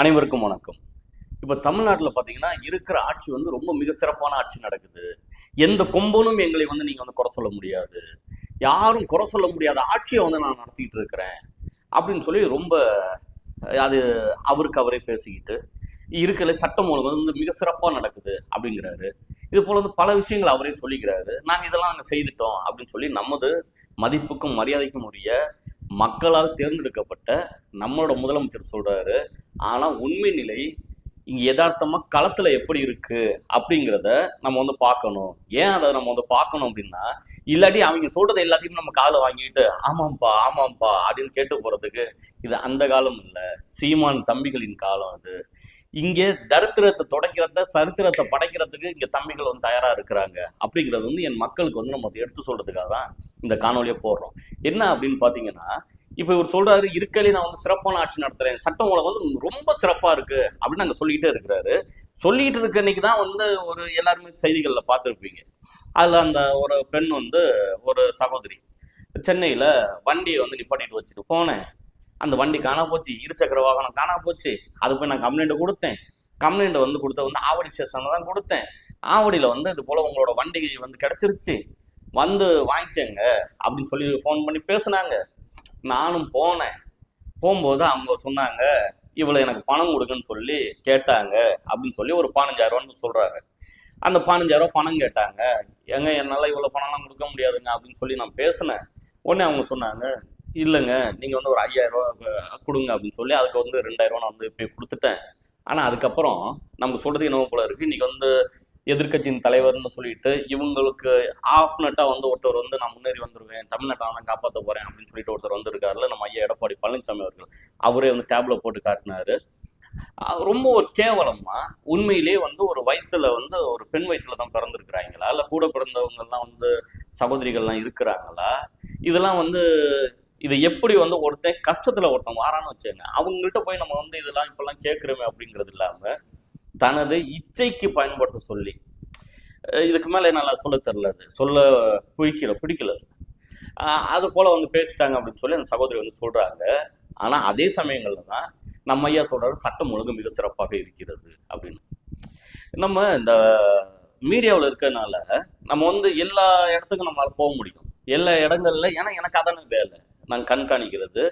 அனைவருக்கும் வணக்கம். இப்போ தமிழ்நாட்டில் பார்த்தீங்கன்னா இருக்கிற ஆட்சி வந்து ரொம்ப மிக சிறப்பான ஆட்சி நடக்குது. எந்த கொம்பனும் எங்களை வந்து நீங்கள் வந்து குறை சொல்ல முடியாது. யாரும் குறை சொல்ல முடியாத ஆட்சியை வந்து நான் நடத்திக்கிட்டு இருக்கிறேன் அப்படின்னு சொல்லி ரொம்ப அது அவருக்கு அவரே பேசிக்கிட்டு இருக்கிற சட்டம் ஒழுங்கு வந்து மிக சிறப்பாக நடக்குது அப்படிங்கிறாரு. இது போல வந்து பல விஷயங்கள் அவரே சொல்லிக்கிறாரு. நாங்கள் இதெல்லாம் நாங்கள் செய்துட்டோம் அப்படின்னு சொல்லி நமது மதிப்புக்கும் மரியாதைக்கும் உரிய மக்களால் தேர்ந்தெடுக்கப்பட்ட நம்மளோட முதலமைச்சர் சொல்றாரு. ஆனால் உண்மை நிலை இங்கே யதார்த்தமாக களத்தில் எப்படி இருக்கு அப்படிங்கிறத நம்ம வந்து பார்க்கணும். ஏன் அதை நம்ம வந்து பார்க்கணும் அப்படின்னா இல்லாட்டி அவங்க சொல்றதை எல்லாத்தையும் நம்ம காலை வாங்கிட்டு ஆமாம்ப்பா ஆமாம்ப்பா அப்படின்னு கேட்டு போகிறதுக்கு இது அந்த காலம் இல்லை. சீமான் தம்பிகளின் காலம் அது. இங்கே தரித்திரத்தை தொடக்கிறத சரித்திரத்தை படைக்கிறதுக்கு இங்க தம்பிகள் வந்து தயாரா இருக்கிறாங்க. அப்படிங்கிறது வந்து என் மக்களுக்கு வந்து நம்ம அதை எடுத்து சொல்றதுக்காக தான் இந்த காணொலியை போடுறோம். என்ன அப்படின்னு பாத்தீங்கன்னா இப்போ இவர் சொல்றாரு இருக்கலே நான் வந்து சிறப்பான ஆட்சி நடத்துறேன். சட்டம் ஒழுங்கு வந்து ரொம்ப சிறப்பா இருக்கு. அப்படின்னு நாங்க சொல்லிக்கிட்டே இருக்கிறாரு. சொல்லிட்டு இருக்க அன்னைக்கு தான் வந்து ஒரு எல்லாருமே செய்திகள்ல பார்த்துருப்பீங்க. அதுல அந்த ஒரு பெண் வந்து ஒரு சகோதரி சென்னையில வண்டியை வந்து நிப்பாட்டிட்டு வச்சுட்டு போனேன். அந்த வண்டி காணா போச்சு இருசக்கர வாகனம் காணா போச்சு. அது போய் நான் கம்ப்ளைண்ட் கொடுத்தேன். கம்ப்ளைண்ட் வந்து கொடுத்த வந்து ஆவடி ஸ்டேஷன்ல தான் கொடுத்தேன். ஆவடியில வந்து இது போல உங்களோட வண்டி வந்து கிடைச்சிருச்சு. வந்து வாங்கிக்கங்க அப்படின்னு சொல்லி ஃபோன் பண்ணி பேசுனாங்க. நானும் போனேன். போகும்போது அவங்க சொன்னாங்க இவ்வளோ எனக்கு பணம் கொடுக்குன்னு சொல்லி கேட்டாங்க. அப்படின்னு சொல்லி ஒரு பதினஞ்சாயிரம் சொல்கிறாங்க அந்த பதினஞ்சாயிரம் பணம் கேட்டாங்க. ஏங்க என்னால் இவ்வளோ பணம்லாம் கொடுக்க முடியாதுங்க. அப்படின்னு சொல்லி நான் பேசினேன். உடனே அவங்க சொன்னாங்க இல்லைங்க நீங்கள் வந்து ஒரு ஐயாயிரம் ரூபா கொடுங்க அப்படின்னு சொல்லி அதுக்கு வந்து ரெண்டாயிரம் ரூபா நான் வந்து போய் கொடுத்துட்டேன். ஆனால் அதுக்கப்புறம் நமக்கு சொல்கிறது என்னவோ போல இருக்குது இன்னைக்கு வந்து எதிர்க்கட்சியின் தலைவர்னு சொல்லிட்டு இவங்களுக்கு ஆஃப் நட்டாக வந்து ஒருத்தர் வந்து நான் முன்னேறி வந்துருவேன் தமிழ்நாட்டை நான் காப்பாற்ற போகிறேன் அப்படின்னு சொல்லிட்டு ஒருத்தர் வந்திருக்காருல நம்ம ஐயா எடப்பாடி பழனிசாமி அவர்கள். அவரே வந்து டேப்ல போட்டு காட்டினாரு. ரொம்ப ஒரு கேவலமா உண்மையிலேயே வந்து ஒரு வயிற்றுல வந்து ஒரு பெண் வயிற்றுல தான் பிறந்திருக்கிறாங்களா? இல்லை கூட பிறந்தவங்கள்லாம் வந்து சகோதரிகள்லாம் இருக்கிறாங்களா? இதெல்லாம் வந்து இதை எப்படி வந்து ஒருத்தன் கஷ்டத்துல ஒருத்தன் வாரான்னு வச்சுங்க அவங்கள்ட்ட போய் நம்ம வந்து இதெல்லாம் இப்பெல்லாம் கேட்குறோமே அப்படிங்கிறது இல்லாம தனது இச்சைக்கு பயன்படுத்த சொல்லி இதுக்கு மேல என்னால சொல்ல தெரியல அது. சொல்ல பிடிக்கல பிடிக்கல அது. அது போல வந்து பேசிட்டாங்க அப்படின்னு சொல்லி அந்த சகோதரி வந்து சொல்றாங்க. ஆனா அதே சமயங்கள்ல தான் நம்ம ஐயா சொல்றாரு சட்டம் ஒழுங்கு மிக சிறப்பாக இருக்கிறது அப்படின்னு. நம்ம இந்த மீடியாவில் இருக்கிறதுனால நம்ம வந்து எல்லா இடத்துக்கும் நம்மளால போக முடியும். எல்லா இடங்கள்ல ஏன்னா எனக்கு அதான வேலை. நான் கண்காணிக்கிறது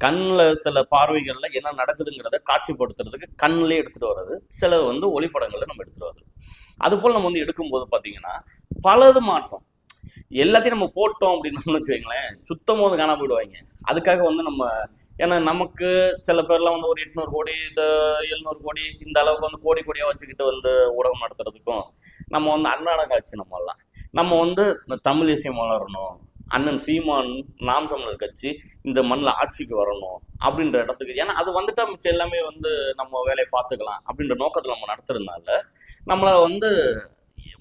கண்ணில் சில பார்வைகளில் என்ன நடக்குதுங்கிறத காட்சிப்படுத்துறதுக்கு கண்ணிலே எடுத்துகிட்டு வர்றது. சில வந்து ஒளிப்படங்களை நம்ம எடுத்துகிட்டு வர்றது. அதுபோல் நம்ம வந்து எடுக்கும்போது பார்த்தீங்கன்னா பலது மாட்டோம் எல்லாத்தையும் நம்ம போட்டோம் அப்படின்னு வச்சுக்கோங்களேன் சுத்தம் போது காணா போயிடுவாங்க. அதுக்காக வந்து நம்ம ஏன்னா நமக்கு சில பேர்லாம் வந்து ஒரு எட்நூறு கோடி இந்த எழுநூறு கோடி இந்த அளவுக்கு வந்து கோடி கோடியாக வச்சுக்கிட்டு வந்து ஊடகம் நடத்துறதுக்கும் நம்ம வந்து அன்றாட காட்சி நம்மலாம் நம்ம வந்து இந்த தமிழ் இசையம் வளரணும். அண்ணன் சீமான் நாம் தமிழர் கட்சி இந்த மண்ணில் ஆட்சிக்கு வரணும் அப்படின்ற இடத்துக்கு. ஏன்னா அது வந்துட்டா மிச்சம் எல்லாமே வந்து நம்ம வேலையை பார்த்துக்கலாம் அப்படின்ற நோக்கத்தில் நம்ம நடத்துறதுனால நம்மளை வந்து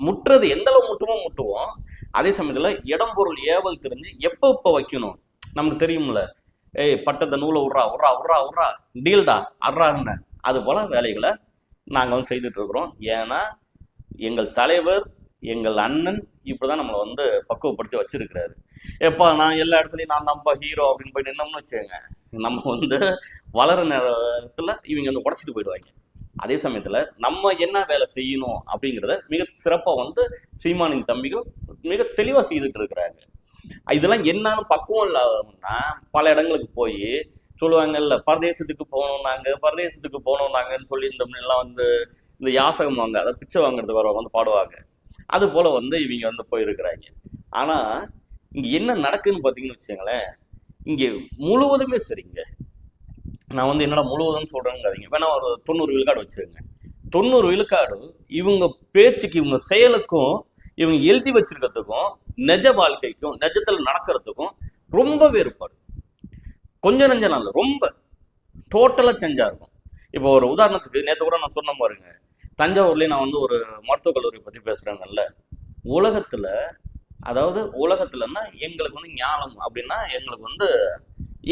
முட்டுறது எந்த அளவு முட்டுமோ முட்டுவோம். அதே சமயத்தில் இடம் பொருள் ஏவல் தெரிஞ்சு எப்போ இப்போ வைக்கணும்? நமக்கு தெரியும்ல. ஏய் பட்டத்தை நூலை விட்றா உட்றா உட்றா உட்றா டீல்டா அட்றான்னு அது போல வேலைகளை நாங்கள் வந்து செய்துட்டு இருக்கிறோம். ஏன்னா எங்கள் தலைவர் எங்கள் அண்ணன் இப்படிதான் நம்மளை வந்து பக்குவப்படுத்தி வச்சிருக்கிறாரு. எப்பா நான் எல்லா இடத்துலையும் நான் தான்ப்பா ஹீரோ அப்படின்னு போய் நின்னோம்னு வச்சுக்கோங்க. நம்ம வந்து வளர நேரத்தில் இவங்க வந்து உடச்சிட்டு போயிடுவாங்க. அதே சமயத்தில் நம்ம என்ன வேலை செய்யணும் அப்படிங்கிறத மிக சிறப்பாக வந்து சீமானின் தம்பிகள் மிக தெளிவாக செய்துட்டு இருக்கிறாங்க. இதெல்லாம் என்னன்னு பக்குவம் இல்லாதவங்கன்னா பல இடங்களுக்கு போய் சொல்லுவாங்கல்ல பரதேசத்துக்கு போகணும்னாங்க பரதேசத்துக்கு போகணும் நாங்கன்னு சொல்லி இந்த எல்லாம் வந்து இந்த யாசகம் வாங்க அதை பிச்சை வாங்குறதுக்கு வரவங்க வந்து பாடுவாங்க. அது போல வந்து இவங்க வந்து போயிருக்கிறாங்க. ஆனா இங்க என்ன நடக்குன்னு பாத்தீங்கன்னு வச்சுங்களேன் இங்க முழுவதுமே சரிங்க. நான் வந்து என்னடா முழுவதும் சொல்றேங்காதீங்க. வேணா ஒரு தொண்ணூறு விழுக்காடு வச்சுக்கோங்க தொண்ணூறு விழுக்காடு இவங்க பேச்சுக்கு இவங்க செயலுக்கும் இவங்க எழுதி வச்சிருக்கிறதுக்கும் நிஜ வாழ்க்கைக்கும் நிஜத்தில் நடக்கிறதுக்கும் ரொம்ப வேறுபாடு. கொஞ்சம் நெஞ்ச நாள் ரொம்ப டோட்டலாக செஞ்சா இருக்கும். இப்போ ஒரு உதாரணத்துக்கு நேற்று கூட நான் சொன்ன பாருங்க தஞ்சாவூர்லேயே நான் வந்து ஒரு மருத்துவக் கல்லூரி பற்றி பேசுகிறேங்கல்ல உலகத்தில் அதாவது உலகத்துலன்னா எங்களுக்கு வந்து ஞானம் அப்படின்னா எங்களுக்கு வந்து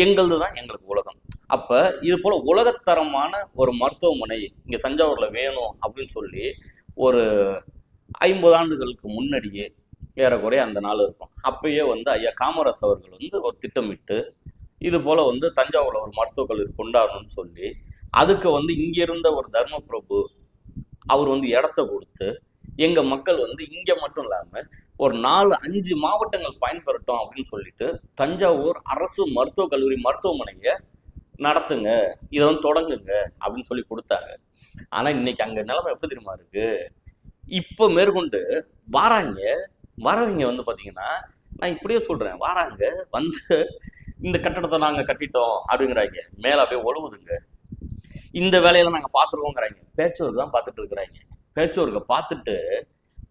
எங்களது தான் எங்களுக்கு உலகம். அப்போ இது போல் உலகத்தரமான ஒரு மருத்துவமனை இங்கே தஞ்சாவூரில் வேணும் அப்படின்னு சொல்லி ஒரு ஐம்பது ஆண்டுகளுக்கு முன்னாடியே ஏறக்குறைய அந்த நாள் இருக்கும். அப்பயே வந்து ஐயா காமராஜ் அவர்கள் வந்து ஒரு திட்டமிட்டு இது போல் வந்து தஞ்சாவூரில் ஒரு மருத்துவக் கல்லூரி கொண்டாடணும்னு சொல்லி அதுக்கு வந்து இங்கே இருந்த ஒரு தர்ம பிரபு அவர் வந்து இடத்த கொடுத்து எங்க மக்கள் வந்து இங்க மட்டும் இல்லாம ஒரு நாலு அஞ்சு மாவட்டங்கள் பயன்பெறட்டும் அப்படின்னு சொல்லிட்டு தஞ்சாவூர் அரசு மருத்துவக் கல்லூரி மருத்துவமனையை நடத்துங்க இதை வந்து தொடங்குங்க அப்படின்னு சொல்லி கொடுத்தாங்க. ஆனா இன்னைக்கு அங்க நிலைமை எப்படி தெரியுமா இருக்கு? இப்போ மேற்கொண்டு வாராங்க. வரவங்க வந்து பாத்தீங்கன்னா நான் இப்படியே சொல்றேன் வாராங்க வந்து இந்த கட்டடத்தை நாங்க கட்டிட்டோம் அப்படிங்கிறாங்க. மேல அப்படியே ஒழுகுதுங்க. இந்த வேலையில நாங்க பார்த்துருவோங்கிறாங்க பேச்சோருக்கு தான் பார்த்துட்டு இருக்கிறாங்க. பேச்சோருக்கு பார்த்துட்டு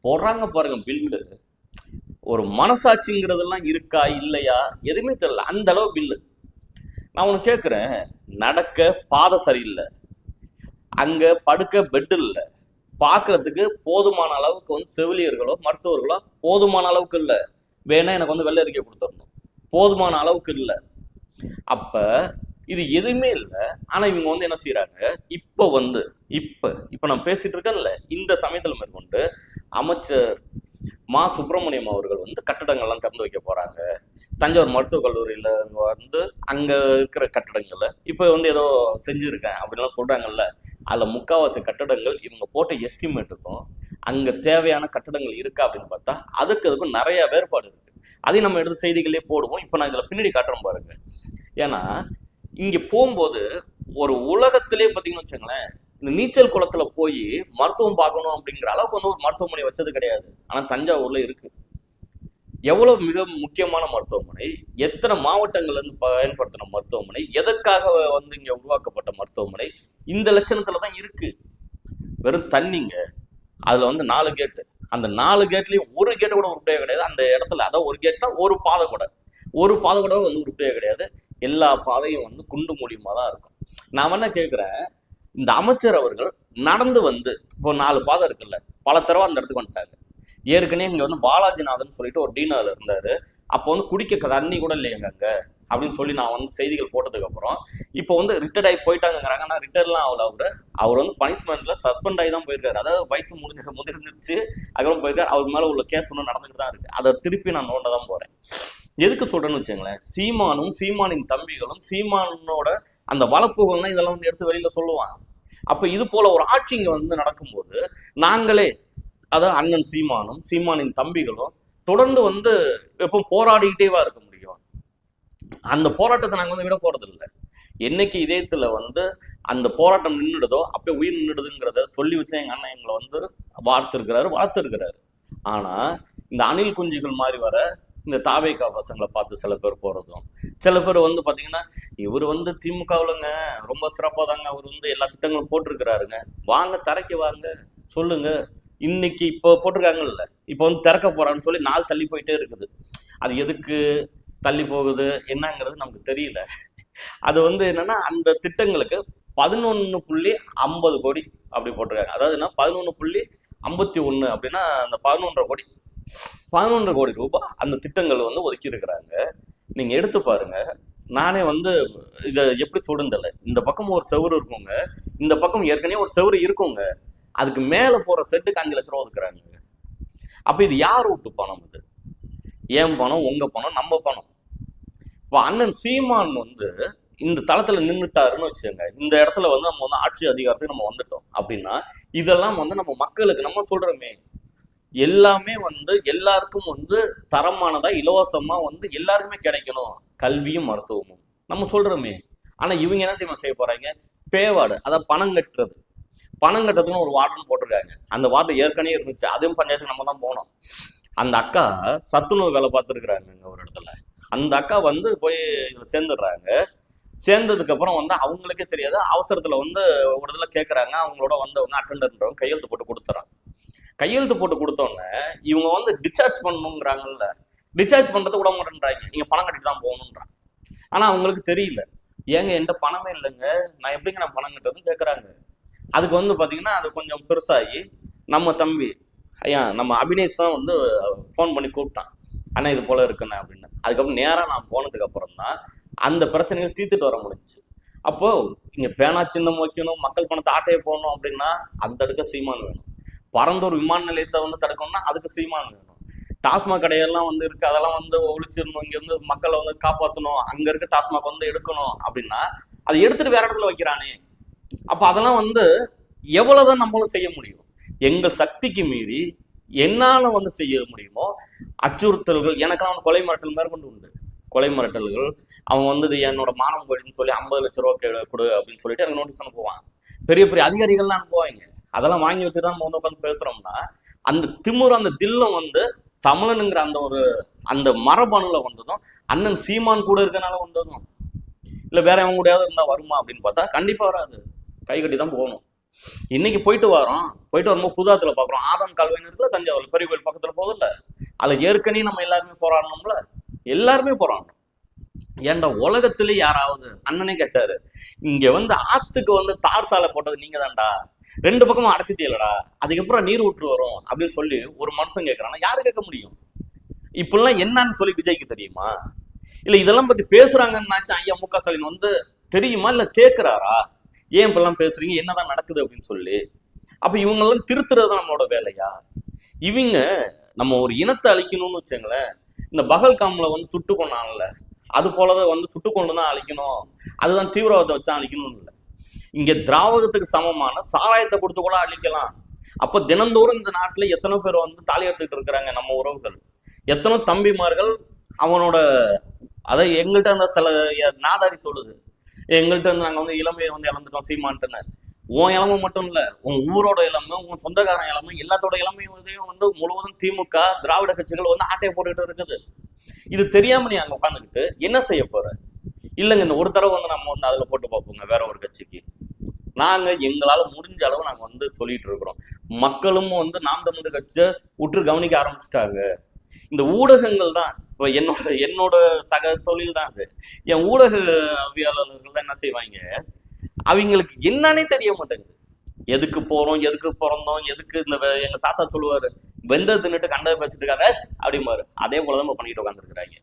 போடுறாங்க பாருங்க பில்லு. ஒரு மனசாட்சிங்கிறதெல்லாம் இருக்கா இல்லையா? எதுவுமே தெரியல. அந்த அளவு பில்லு. நான் உனக்கு கேட்குறேன் நடக்க பாதை சரியில்லை. அங்க படுக்க பெட் இல்லை. பார்க்கறதுக்கு போதுமான அளவுக்கு வந்து செவிலியர்களோ மருத்துவர்களோ போதுமான அளவுக்கு இல்லை. வேணா எனக்கு வந்து வெள்ளை அறிக்கை கொடுத்துடணும். போதுமான அளவுக்கு இல்லை. அப்போ இது எதுவுமே இல்லை. ஆனா இவங்க வந்து என்ன செய்யறாங்க இப்ப வந்து இப்ப இப்ப நான் பேசிட்டு இருக்கேன்ல இந்த சமயத்துல மேற்கொண்டு அமைச்சர் மா சுப்பிரமணியம் அவர்கள் வந்து கட்டடங்கள்லாம் திறந்து வைக்க போறாங்க. தஞ்சாவூர் மருத்துவக் கல்லூரியில வந்து அங்க இருக்கிற கட்டடங்கள்ல. இப்ப வந்து ஏதோ செஞ்சிருக்கேன் அப்படின்லாம் சொல்றாங்கல்ல. அதுல முக்காவாசி கட்டடங்கள் இவங்க போட்ட எஸ்டிமேட்டுக்கும் அங்க தேவையான கட்டடங்கள் இருக்கா அப்படின்னு பார்த்தா அதுக்கு அதுக்கும் நிறைய வேறுபாடு இருக்கு. அதையும் நம்ம எடுத்து செய்திகளே போடுவோம். இப்போ நான் இதுல பின்னாடி காட்டுறோம் பாருங்க. ஏன்னா இங்கே போகும்போது ஒரு உலகத்திலே பார்த்தீங்கன்னு வச்சுங்களேன் இந்த நீச்சல் குளத்துல போய் மருத்துவம் பார்க்கணும் அப்படிங்கிற அளவுக்கு வந்து ஒரு மருத்துவமனை வச்சது கிடையாது. ஆனால் தஞ்சாவூர்ல இருக்கு. எவ்வளவு மிக முக்கியமான மருத்துவமனை எத்தனை மாவட்டங்கள்ல இருந்து பயன்படுத்தின மருத்துவமனை எதற்காக வந்து இங்க உருவாக்கப்பட்ட மருத்துவமனை இந்த லட்சணத்துல தான் இருக்கு. வெறும் தண்ணிங்க. அதுல வந்து நாலு கேட்டு. அந்த நாலு கேட்லயும் ஒரு கேட்டு கூட உருப்படியே கிடையாது. அந்த இடத்துல அதான் ஒரு கேட்னா ஒரு பாதை கூட ஒரு பாதை கூட வந்து உருப்படியே கிடையாது. எல்லா பாதையும் வந்து குண்டு மூலியமா தான் இருக்கும். நான் என்ன கேட்கிறேன் இந்த அமைச்சர் அவர்கள் நடந்து வந்து இப்போ நாலு பாதை இருக்குல்ல பல தடவை அந்த இடத்துக்கு வந்துட்டாங்க. ஏற்கனவே இங்க வந்து பாலாஜிநாதன் சொல்லிட்டு ஒரு டீனர் இருந்தாரு. அப்போ வந்து குடிக்க தண்ணி கூட இல்லையாங்க அங்க அப்படின்னு சொல்லி நான் வந்து செய்திகள் போட்டதுக்கு அப்புறம் இப்போ வந்து ரிட்டர்ட் ஆகி போயிட்டாங்கிறாங்க ஆனால் ரிட்டர்லாம் ஆகல அவர். அவர் வந்து பனிஷ்மெண்ட்ல சஸ்பெண்ட் ஆகி தான் போயிருக்காரு. அதாவது வயசு முடிஞ்ச முதிர்ந்துச்சு அதுக்கப்புறம் போயிருக்காரு. அவர் மேலே உள்ள கேஸ் ஒன்றும் நடந்துட்டு தான் இருக்கு. அதை திருப்பி நான் நோண்ட தான் போறேன். எதுக்கு சொல்றேன்னு வச்சுங்களேன் சீமானும் சீமானின் தம்பிகளும் சீமானோட அந்த வளப்புகள்லாம் இதெல்லாம் வந்து எடுத்து வெளியில சொல்லுவாங்க. அப்ப இது போல ஒரு ஆட்சி இங்க வந்து நடக்கும்போது நாங்களே அதாவது அண்ணன் சீமானும் சீமானின் தம்பிகளும் தொடர்ந்து வந்து எப்போ போராடிக்கிட்டேவா இருக்க முடியும். அந்த போராட்டத்தை நாங்க வந்து விட போறது இல்லை என்னைக்கு இதயத்துல வந்து அந்த போராட்டம் நின்றுடுதோ அப்பயே உயிர் நின்றுடுதுங்கிறத சொல்லி வச்சு எங்க அண்ணன் எங்களை வந்து வார்த்திருக்கிறாரு வளர்த்துருக்கிறாரு. ஆனா இந்த அணில் குஞ்சுகள் மாதிரி வர இந்த தாவேக்கா பசங்களை பார்த்து சில பேர் போகிறதும் சில பேர் வந்து பார்த்தீங்கன்னா இவர் வந்து திமுகவுலங்க ரொம்ப சிறப்பாக தாங்க அவர் வந்து எல்லா திட்டங்களும் போட்டிருக்கிறாருங்க. வாங்க தரைக்கு வாங்க சொல்லுங்க. இன்னைக்கு இப்போ போட்டிருக்காங்கல்ல இப்போ வந்து திறக்க போகிறான்னு சொல்லி நாள் தள்ளி போயிட்டே இருக்குது. அது எதுக்கு தள்ளி போகுது என்னங்கிறது நமக்கு தெரியல. அது வந்து என்னன்னா அந்த திட்டங்களுக்கு பதினொன்று புள்ளி ஐம்பது கோடி அப்படி போட்டிருக்காங்க. அதாவது என்ன? புள்ளி ஐம்பத்தி ஒன்று அப்படின்னா அந்த பதினொன்றரை கோடி. பதினொன்று கோடி ரூபாய் அந்த திட்டங்கள் வந்து ஒதுக்கி இருக்கிறாங்க நீங்க எடுத்து பாருங்க. நானே வந்து இதை எப்படி சொல்லுன்னு இந்த பக்கம் ஒரு செவரு இருக்குங்க. இந்த பக்கம் ஏற்கனவே ஒரு செவரு இருக்குங்க. அதுக்கு மேல போற செட்டுக்கு அஞ்சு லட்ச ரூபா ஒதுக்குறாங்க. அப்ப இது யார் விட்டு பணம் இது ஏன் பணம்? உங்க பணம் நம்ம பணம். இப்போ அண்ணன் சீமான் வந்து இந்த தளத்துல நின்றுட்டாருன்னு வச்சுக்கோங்க. இந்த இடத்துல வந்து நம்ம வந்து ஆட்சி அதிகாரத்துக்கு நம்ம வந்துட்டோம் அப்படின்னா இதெல்லாம் வந்து நம்ம மக்களுக்கு நம்ம சொல்றோமே. எல்லாமே வந்து எல்லாருக்கும் வந்து தரமானதா இலவசமா வந்து எல்லாருக்குமே கிடைக்கணும். கல்வியும் மருத்துவமும். நம்ம சொல்றோமே. ஆனா இவங்க என்ன தெரியுமா செய்ய போறாங்க? பேவாடு அதை பணம் கட்டுறது. பணம் கட்டுறதுன்னு ஒரு வார்டுன்னு போட்டிருக்காங்க. அந்த வார்டு ஏற்கனவே இருந்துச்சு. அதுவும் பஞ்சாயத்துக்கு நம்ம தான் போனோம் அந்த அக்கா சத்துணவு வேலை பார்த்துருக்குறாங்க ஒரு இடத்துல. அந்த அக்கா வந்து போய் இதில் சேர்ந்துடுறாங்க. சேர்ந்ததுக்கு அப்புறம் வந்து அவங்களுக்கே தெரியாது. அவசரத்துல வந்து ஒரு இதுல கேட்குறாங்க அவங்களோட வந்தவங்க அட்டண்டர்ன்றவங்க கையெழுத்து போட்டு கொடுத்துறாங்க கையெழுத்து போட்டு கொடுத்தோன்னே இவங்க வந்து டிஸ்சார்ஜ் பண்ணணுங்கிறாங்கல்ல டிஸ்சார்ஜ் பண்ணுறது விட மாட்டேன்றாங்க நீங்கள் பணம் கட்டிட்டு தான் போகணுன்றாங்க. ஆனால் அவங்களுக்கு தெரியல. ஏங்க என்கிட்ட பணமே இல்லைங்க. நான் எப்படிங்க நான் பணம் கட்டுறதுன்னு கேட்குறாங்க அதுக்கு வந்து பார்த்தீங்கன்னா அது கொஞ்சம் பெருசாகி நம்ம தம்பி ஐயா நம்ம அபினேஷ் தான் வந்து ஃபோன் பண்ணி கூப்பிட்டான். அண்ணா இது போல் இருக்குண்ணே அப்படின்னு. அதுக்கப்புறம் நேராக நான் போனதுக்கு அப்புறம் தான் அந்த பிரச்சனைகள் தீர்த்துட்டு வர முடிஞ்சுச்சு. அப்போது இங்கே பேனா சின்னம் வைக்கணும் மக்கள் பணத்தை ஆட்டையை போடணும் அப்படின்னா அந்த தடுக்க சீமான் வேணும். பரந்தூர் விமான நிலையத்தை வந்து தடுக்கணும்னா அதுக்கு சீமான் வேணும். டாஸ்மாக் கடையெல்லாம் வந்து இருக்கு. அதெல்லாம் வந்து ஒழிச்சிடணும். இங்க வந்து மக்களை வந்து காப்பாற்றணும் அங்க இருக்க டாஸ்மாக் வந்து எடுக்கணும் அப்படின்னா அதை எடுத்துட்டு வேற இடத்துல வைக்கிறானே. அப்ப அதெல்லாம் வந்து எவ்வளவுதான் நம்மளும் செய்ய முடியும்? எங்கள் சக்திக்கு மீறி என்னால வந்து செய்ய முடியுமோ? அச்சுறுத்தல்கள் எனக்கெல்லாம் வந்து கொலை மிரட்டல் மேற்கொண்டு உண்டு. கொலை மிரட்டல்கள் அவன் வந்து என்னோட மானம் போயிடுன்னு சொல்லி ஐம்பது லட்ச ரூபா கொடு அப்படின்னு சொல்லிட்டு எனக்கு நோட்டீஸ் அனுப்புவான். பெரிய பெரிய அதிகாரிகள்லாம் அனுப்புவாங்க. அதெல்லாம் வாங்கி வச்சு தான் நம்ம வந்து உட்காந்து பேசுறோம்னா அந்த திமுற அந்த தில்லம் வந்து தமிழனுங்கிற அந்த ஒரு அந்த மரபணுல வந்ததும் அண்ணன் சீமான் கூட இருக்கனால வந்ததும் இல்லை வேற அவன் கூடயாவது இருந்தால் வருமா அப்படின்னு பார்த்தா கண்டிப்பாக வராது. கை கட்டி தான் போகணும். இன்னைக்கு போயிட்டு வரோம். போயிட்டு வரும்போது புதாத்துல பாக்குறோம். ஆதம் கல்வெனி இருக்குல்ல தஞ்சாவூர் பெரிய கோயில் பக்கத்துல போகுதுல்ல. அதுல ஏற்கனவே நம்ம எல்லாருமே போராடணும்ல. எல்லாருமே போராடணும். ஏன்டா உலகத்திலே யாராவது அண்ணனே கேட்டாரு. இங்க வந்து ஆத்துக்கு வந்து தார் சாலை போட்டது நீங்க தான்டா ரெண்டு பக்கமும் அடைச்சிட்டேலடா அதுக்கப்புறம் நீர் ஊற்று வரும் அப்படின்னு சொல்லி ஒரு மனுஷன் கேட்கறான்னா யாரு கேட்க முடியும்? இப்படிலாம் என்னன்னு சொல்லி விஜய்க்கு தெரியுமா? இல்ல இதெல்லாம் பத்தி பேசுறாங்கன்னாச்சும் ஐயா மு க ஸ்டாலின் வந்து தெரியுமா? இல்ல கேக்குறாரா? ஏன் இப்பெல்லாம் பேசுறீங்க? என்னதான் நடக்குது அப்படின்னு சொல்லி. அப்ப இவங்கெல்லாம் திருத்துறது நம்மளோட வேலையா? இவங்க நம்ம ஒரு இனத்தை அழிக்கணும்னு வச்சுங்களேன் இந்த பகல்காம்ல வந்து சுட்டு கொண்டான்ல அது போலதான் வந்து சுட்டு கொண்டு தான் அழிக்கணும். அதுதான் தீவிரவாதத்தை வச்சா அழிக்கணும்னு இல்லை. இங்க திராவகத்துக்கு சமமான சாராயத்தை கொடுத்து கூட அழிக்கலாம். அப்ப தினந்தோறும் இந்த நாட்டுல எத்தனை பேர் வந்து தாலி எடுத்துக்கிட்டு இருக்கிறாங்க நம்ம உறவுகள்? எத்தனை தம்பிமார்கள் அவனோட அதை எங்கள்கிட்ட அந்த சில நாதாரி சொல்லுது. எங்கள்கிட்ட இருந்து நாங்கள் வந்து இளமையை வந்து இழந்துட்டோம் சீமான்ட்டுன்னு. உன் இளமை மட்டும் இல்லை உன் ஊரோட இளமை உன் சொந்தக்காரன் இளமை எல்லாத்தோட இளமையும் வந்து முழுவதும் திமுக திராவிட கட்சிகள் வந்து ஆட்டையை போட்டுக்கிட்டு இருக்குது. இது தெரியாம நீ அங்கே உட்காந்துக்கிட்டு என்ன செய்ய போற? இல்லைங்க இந்த ஒரு தடவை வந்து நம்ம வந்து அதில் போட்டு பார்ப்போங்க வேற ஒரு கட்சிக்கு. நாங்கள் எங்களால் முடிஞ்ச அளவு நாங்கள் வந்து சொல்லிட்டு இருக்கிறோம். மக்களும் வந்து நாம் தமிழ் கட்சியை உற்று கவனிக்க ஆரம்பிச்சிட்டாங்க. இந்த ஊடகங்கள் தான். இப்போ என்னோட என்னோட சக தொழில் தான் அது. என் ஊடகவியலாளர்கள் தான் என்ன செய்வாங்க? அவங்களுக்கு என்னன்னே தெரிய மாட்டேங்குது. எதுக்கு போறோம் எதுக்கு பிறந்தோம் எதுக்கு இந்த எங்க தாத்தா சொல்லுவாரு வெந்த தின்னுட்டு கண்டதை பேசிட்டு இருக்காங்க அப்படிம்பாரு. அதே போலதான் இப்போ பண்ணிட்டு உட்காந்துருக்குறாங்க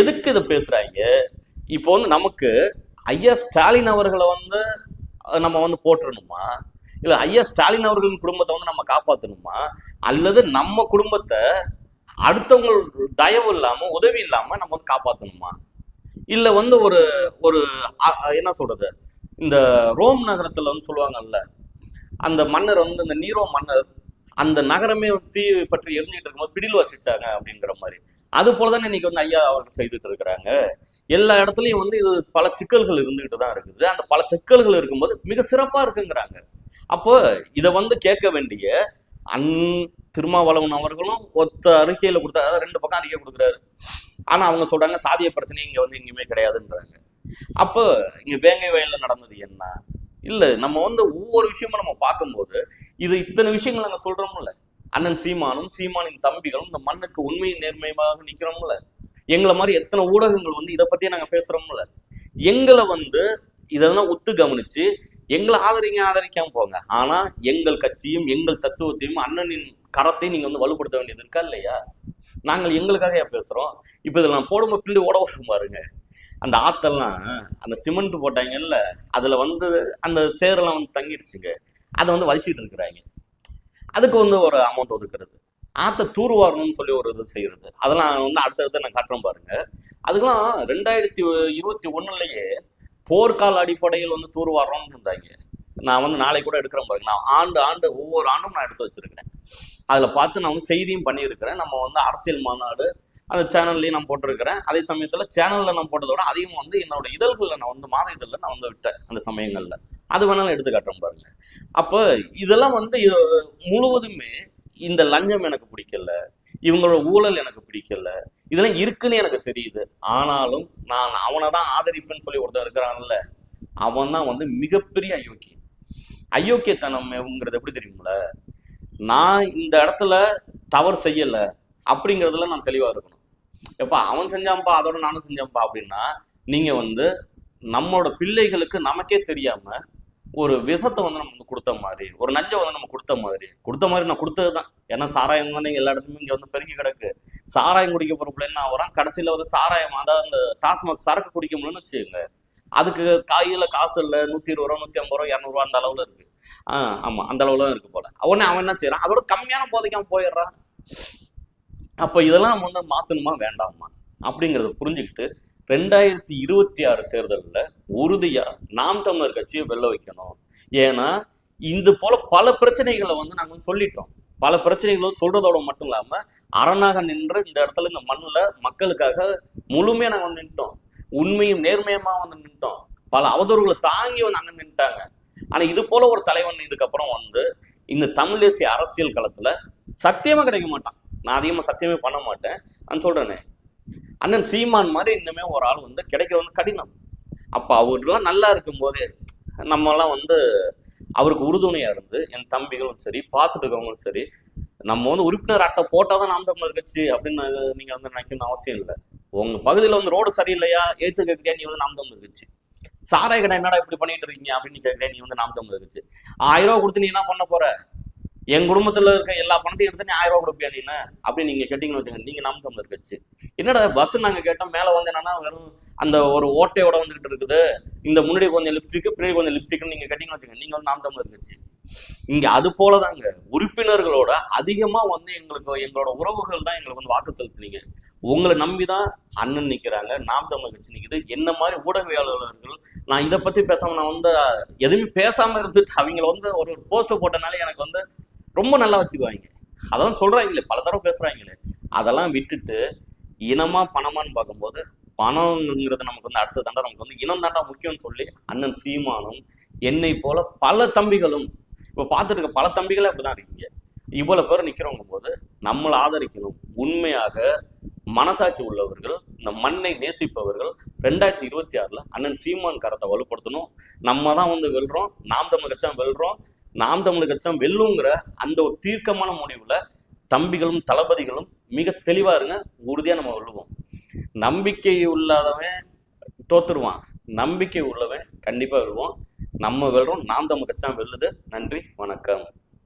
எதுக்கு இதை பேசுறாங்க? இப்போ வந்து நமக்கு ஐயா ஸ்டாலின் அவர்களை வந்து நம்ம வந்து போட்டுறணுமா இல்லை ஐயா ஸ்டாலின் அவர்களின் குடும்பத்தை வந்து நம்ம காப்பாற்றணுமா அல்லது நம்ம குடும்பத்தை அடுத்தவங்க தயவு இல்லாமல் உதவி இல்லாமல் நம்ம வந்து காப்பாற்றணுமா இல்லை வந்து ஒரு ஒரு என்ன சொல்றது? இந்த ரோம் நகரத்தில் வந்து சொல்லுவாங்கல்ல அந்த மன்னர் வந்து இந்த நீரோ மன்னர் அந்த நகரமே தீ பற்றி எரிஞ்சிட்டு இருக்கும்போது பிடில் வாசிச்சாங்க அப்படிங்கிற மாதிரி. அது போலதானே இன்னைக்கு வந்து ஐயா அவர்கள் செய்துட்டு இருக்கிறாங்க. எல்லா இடத்துலயும் வந்து இது பல சிக்கல்கள் இருந்துகிட்டு தான் இருக்குது. அந்த பல சிக்கல்கள் இருக்கும்போது மிக சிறப்பா இருக்குங்கிறாங்க. அப்போ இதை வந்து கேட்க வேண்டிய அன் திருமாவளவன் அவர்களும் ஒத்த அறிக்கையில கொடுத்தா அதாவது ரெண்டு பக்கம் அறிக்கை கொடுக்குறாரு. ஆனா அவங்க சொல்றாங்க சாதிய பிரச்சனை இங்க வந்து எங்கேயுமே கிடையாதுன்றாங்க. அப்போ இங்க வேங்கை வயல்ல நடந்தது என்ன? இல்லை நம்ம வந்து ஒவ்வொரு விஷயமும் நம்ம பார்க்கும்போது இது இத்தனை விஷயங்கள் நாங்கள் சொல்கிறோம்ல அண்ணன் சீமானும் சீமானின் தம்பிகளும் இந்த மண்ணுக்கு உண்மையின் நேர்மையமாக நிற்கிறோம்ல எங்களை மாதிரி எத்தனை ஊடகங்கள் வந்து இதை பற்றியே நாங்கள் பேசுகிறோம்ல எங்களை வந்து இதெல்லாம் ஒத்து கவனித்து எங்களை ஆதரிங்க ஆதரிக்காம போங்க. ஆனால் எங்கள் கட்சியும் எங்கள் தத்துவத்தையும் அண்ணனின் கரத்தையும் நீங்கள் வந்து வலுப்படுத்த வேண்டியது இருக்கா இல்லையா? நாங்கள் எங்களுக்காக பேசுகிறோம் இப்போ இதில் நான் போடும்போது பின்னாடி ஓட வரும் பாருங்க. அந்த ஆத்தெல்லாம் அந்த சிமெண்ட் போட்டாங்கல்ல அதில் வந்து அந்த சேரெல்லாம் வந்து தங்கிடுச்சுங்க. அதை வந்து வலிச்சிட்டு இருக்கிறாங்க. அதுக்கு வந்து ஒரு அமௌண்ட் ஒதுக்குறது. ஆற்ற தூர்வாரணும்னு சொல்லி ஒரு இது செய்யறது. அதெல்லாம் வந்து அடுத்தடுத்து நான் காட்டுறேன் பாருங்க. அதுக்கெல்லாம் ரெண்டாயிரத்தி இருபத்தி ஒன்றுலையே போர்க்கால அடிப்படையில் வந்து தூர்வாரணும்னு இருந்தாங்க. நான் வந்து நாளைக்கு கூட எடுக்கிறேன் பாருங்க. நான் ஆண்டு ஆண்டு ஒவ்வொரு ஆண்டும் நான் எடுத்து வச்சிருக்கிறேன். அதில் பார்த்து நான் வந்து செய்தியும் பண்ணியிருக்கிறேன். நம்ம வந்து அரசியல் மாநாடு அந்த சேனல்லையும் நான் போட்டிருக்கிறேன். அதே சமயத்தில் சேனலில் நான் போட்டதோட அதிகமாக வந்து என்னோட இதழ்களில் நான் வந்து மாத இதழில் நான் வந்து விட்டேன் அந்த சமயங்களில். அது வேணாலும் எடுத்து காட்டுறேன் பாருங்க. அப்போ இதெல்லாம் வந்து முழுவதுமே இந்த லஞ்சம் எனக்கு பிடிக்கல இவங்களோட ஊழல் எனக்கு பிடிக்கல இதெல்லாம் இருக்குன்னு எனக்கு தெரியுது. ஆனாலும் நான் அவனை தான் ஆதரிப்பேன்னு சொல்லி ஒருத்தன் இருக்கிறான்ல அவன் தான் வந்து மிகப்பெரிய அயோக்கியம் அயோக்கியத்தனம்ங்கிறது எப்படி தெரியுமில? நான் இந்த இடத்துல தவறு செய்யலை அப்படிங்கிறதுல நான் தெளிவாக இருக்கணும். எப்பா அவன் செஞ்சான்ப்பா அதோட நானும் செஞ்சேன்ப்பா அப்படின்னா நீங்கள் வந்து நம்மளோட பிள்ளைகளுக்கு நமக்கே தெரியாமல் ஒரு விஷத்தை வந்து நம்ம வந்து கொடுத்த மாதிரி ஒரு நஞ்சை வந்து நம்ம கொடுத்த மாதிரி கொடுத்த மாதிரி நான் கொடுத்தது தான் ஏன்னா சாராயம் தானே எல்லா இடத்துலையும் இங்கே வந்து பெருகி கிடக்கு. சாராயம் குடிக்க போகிற பிள்ளை என்ன ஆகுறான்? கடைசியில் வந்து சாராயம் அதாவது அந்த டாஸ்மாக் சரக்கு குடிக்க முடியும்னு வச்சுக்கோங்க. அதுக்கு காயில் காசு இல்லை நூற்றி இருபது ரூபா நூற்றி ஐம்பது ரூபா இரநூறுவா அந்த அளவில் இருக்குது ஆ ஆமாம் அந்த அளவில் தான் இருக்குது போல. உடனே அவன் என்ன செய்கிறான் அதோட கம்மியான போதைக்கு அவன் போயிடுறான். அப்போ இதெல்லாம் வந்து மாற்றணுமா வேண்டாமா அப்படிங்கிறத புரிஞ்சுக்கிட்டு ரெண்டாயிரத்தி இருபத்தி ஆறு தேர்தலில் உறுதியாக நாம் தமிழர் கட்சியை வெல்ல வைக்கணும். ஏன்னா இது போல பல பிரச்சனைகளை வந்து நாங்கள் சொல்லிட்டோம். பல பிரச்சனைகளும் சொல்றதோட மட்டும் இல்லாம அரணாக நின்று இந்த இடத்துல இந்த மண்ணுல மக்களுக்காக முழுமையா நாங்க வந்து நின்ட்டோம். உண்மையும் நேர்மையுமா வந்து நின்ட்டோம். பல அவதூறுகளை தாங்கி வந்து அங்கே நின்ட்டாங்க. ஆனா இது போல ஒரு தலைவன் இதுக்கப்புறம் வந்து இந்த தமிழ் தேசிய அரசியல் களத்துல சத்தியமா கிடைக்க மாட்டான். நான் அதிகமாக சத்தியமே பண்ண மாட்டேன். நான் சொல்கிறேனே அண்ணன் சீமான் மாதிரி இன்னுமே ஒரு ஆள் வந்து கிடைக்கிறது வந்து கடினம். அப்போ அவர்லாம் நல்லா இருக்கும்போது நம்மலாம் வந்து அவருக்கு உறுதுணையாக இருந்து என் தம்பிகளும் சரி பார்த்துட்டு இருக்கவங்களும் சரி நம்ம வந்து உறுப்பினர் அட்டை போட்டால் தான் நாம் தமிழர் கட்சி அப்படின்னு நீங்கள் வந்து நினைக்கணும்னு அவசியம் இல்லை. உங்கள் பகுதியில் வந்து ரோடு சரியில்லையா? ஏற்று கேட்கிறியா? நீ வந்து நாம் தமிழர் கட்சி. சாராய கடை என்னடா இப்படி பண்ணிட்டு இருக்கீங்க அப்படின்னு கேட்கிறேன் நீ வந்து நாம் தமிழர் கட்சி. ஆயிரம் ரூபா கொடுத்து நீ என்ன பண்ண போற? என் குடும்பத்துல இருக்க எல்லா பணத்தையும் எடுத்து நீ ஆயிரம் ரூபா கொடுப்பியா நீ அப்படின்னு நீங்க கேட்டீங்கன்னு வச்சுக்கோங்க. நீங்க நாம் தமிழர் கட்சி. என்னடா பஸ் நாங்க கேட்டோம் மேல வந்து என்னன்னா வெறும் அந்த ஒரு ஓட்டையோட வந்துகிட்டு இருக்குது. இந்த முன்னாடி கொஞ்சம் லிப்ஸ்டிக் பின்னாடி கொஞ்சம் லிப்ஸ்டிக் நீங்க கேட்டீங்கன்னு வச்சுக்கோங்க. நீங்க வந்து நாம் தமிழர் கட்சி. இங்க அது போலதாங்க. உறுப்பினர்களோட அதிகமா வந்து எங்களுக்கு எங்களோட உறவுகள் தான் எங்களுக்கு வந்து வாக்கு செலுத்துனீங்க. உங்களை நம்பிதான் அண்ணன் நிக்கிறாங்க நாம் தமிழர் கட்சி நிக்குது. என்ன மாதிரி ஊடகவியலாளர்கள் நான் இதை பத்தி பேசாம நான் வந்து எதுவுமே பேசாம இருந்துட்டு அவங்கள வந்து ஒரு ஒரு போஸ்ட் போட்டனாலே எனக்கு வந்து ரொம்ப நல்லா வச்சுக்குவாங்க. அதான் சொல்றாங்களே பல தடவை பேசுறாங்களே. அதெல்லாம் விட்டுட்டு இனமா பணமான்னு பார்க்கும்போது பணம்ங்கிறது நமக்கு வந்து அடுத்த தாண்டா நமக்கு வந்து இனம் தாண்டா முக்கியம்னு சொல்லி அண்ணன் சீமானும் என்னை போல பல தம்பிகளும் இப்போ பார்த்துட்டு இருக்க பல தம்பிகளே அப்படிதான் இருக்கீங்க இவ்வளோ பேர் நிற்கிறவங்க போது நம்மளை ஆதரிக்கணும். உண்மையாக மனசாட்சி உள்ளவர்கள் இந்த மண்ணை நேசிப்பவர்கள் ரெண்டாயிரத்தி இருபத்தி ஆறில் அண்ணன் சீமான் கரத்தை வலுப்படுத்தணும். நம்ம தான் வந்து வெல்றோம் நாம் தமிழ் கட்சி தான் வெல்றோம். நாம் தமிழ் கட்சி வெல்லுங்கிற அந்த ஒரு தீர்க்கமான முடிவுல தம்பிகளும் தளபதிகளும் மிக தெளிவா இருங்க உறுதியா நம்ம வெல்லுவோம் நம்பிக்கை உள்ளாதவன் தோத்துருவான். நம்பிக்கை உள்ளவன் கண்டிப்பா வெல்லுவோம் நம்ம வெல்றோம். நாம் தமிழ் கட்சி தான் வெல்லுது. நன்றி வணக்கம்.